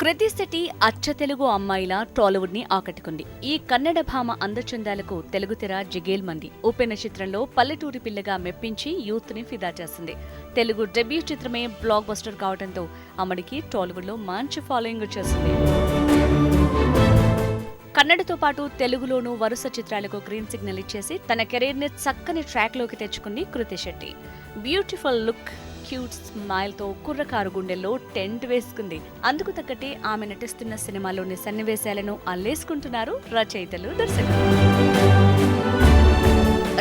కృతి అచ్చ తెలుగు అమ్మాయిల టాలీవుడ్ని ఆకట్టుకుంది. ఈ కన్నడ భామ అందచందాలకు తెలుగు తెర జిగేల్ మంది. ఉపెన చిత్రంలో పల్లెటూరి పిల్లగా మెప్పించి యూత్ని ఫిదా చేసింది. తెలుగు డెబ్యూ చిత్రమే బ్లాక్ బస్టర్ కావడంతో అమ్మడికి టాలీవుడ్లో మంచి ఫాలోయింగ్ వచ్చేసింది. కన్నడతో పాటు తెలుగులోనూ వరుస చిత్రాలకు గ్రీన్ సిగ్నల్ ఇచ్చేసి తన కెరీర్ని చక్కని ట్రాక్లోకి తెచ్చుకుంది Krithi Shetty. Beautiful look cute స్మైల్తో కుర్రకారు గుండెల్లో టెంట్ వేసుకుంది. అందుకు తగ్గట్టే ఆమె నటిస్తున్న సినిమాలోని సన్నివేశాలను అల్లేసుకుంటున్నారు రచయితలు దర్శకులు.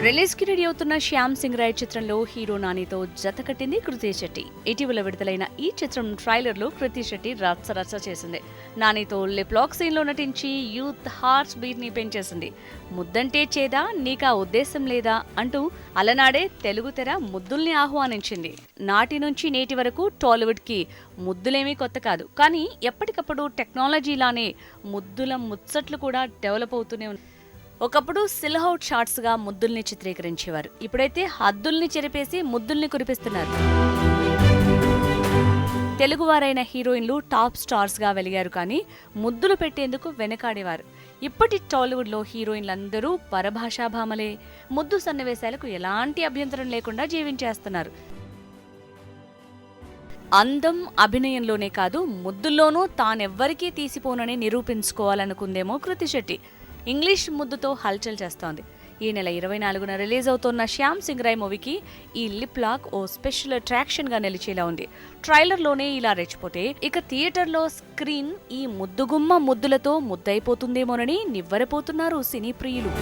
రిలీజ్కి రెడీ అవుతున్న శ్యామ్ సింగ్ రాయ్ చిత్రంలో హీరో నానితో జత కట్టింది కృతి శెట్టి. ఇటీవల విడుదలైన ఈ చిత్రం ట్రైలర్లో కృతి శెట్టి రచ్చ చేసింది. నానితో లిప్లాక్ సీన్లో నటించి యూత్ హార్ట్స్ బీట్ని పెంచేసింది. ముద్దంటే చేదా నీకా ఉద్దేశం లేదా అంటూ అలనాడే తెలుగు తెర ముద్దుల్ని ఆహ్వానించింది. నాటి నుంచి నేటి వరకు టాలీవుడ్కి ముద్దులేమీ కొత్త కాదు. కానీ ఎప్పటికప్పుడు టెక్నాలజీలానే ముద్దుల ముచ్చట్లు కూడా డెవలప్ అవుతూనే ఉన్నాయి ఒకప్పుడు సిల్హౌట్ షాట్స్గా ముద్దుల్ని చిత్రీకరించేవారు. ఇప్పుడైతే హద్దుల్ని చెరిపేసి ముద్దుల్ని కురిపిస్తున్నారు. తెలుగువారైన హీరోయిన్లు టాప్ స్టార్స్గా వెలిగారు కానీ ముద్దులు పెట్టేందుకు వెనకాడేవారు. ఇప్పటి టాలీవుడ్లో హీరోయిన్లందరూ పరభాషాభామలే. ముద్దు సన్నివేశాలకు ఎలాంటి అభ్యంతరం లేకుండా జీవించేస్తున్నారు. అందం అభినయంలోనే కాదు ముద్దుల్లోనూ తానెవ్వరికీ తీసిపోనని నిరూపించుకోవాలనుకుందేమో కృతి శెట్టి. ఇంగ్లీష్ ముద్దుతో హల్చల్ చేస్తోంది. ఈ నెల ఇరవై నాలుగున రిలీజ్ అవుతున్న శ్యామ్ సింగ్ రాయ్ మూవీకి ఈ లిప్ లాక్ ఓ స్పెషల్ అట్రాక్షన్గా నిలిచేలా ఉంది. ట్రైలర్లోనే ఇలా రెచ్చిపోతే ఇక థియేటర్లో స్క్రీన్ ఈ ముద్దుగుమ్మ ముద్దులతో ముద్దైపోతుందేమోనని నివ్వరపోతున్నారు సినీ ప్రియులు.